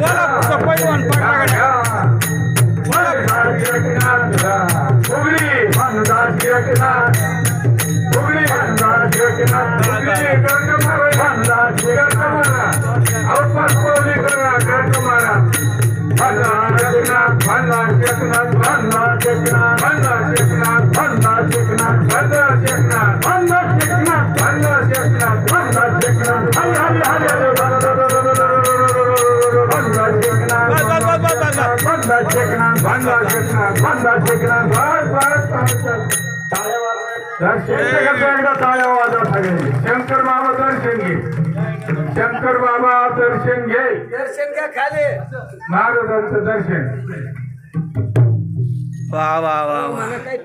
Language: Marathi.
कोल्हापूरचा पैलवान पडला गड्या हुगली भानुदार गिरकना हुगली भानुदार शंकर बाबा दर्शन घे शंकर बाबा दर्शन घे दर्शन घ्या खाली. महाराजांचं दर्शन. वा वा वा काय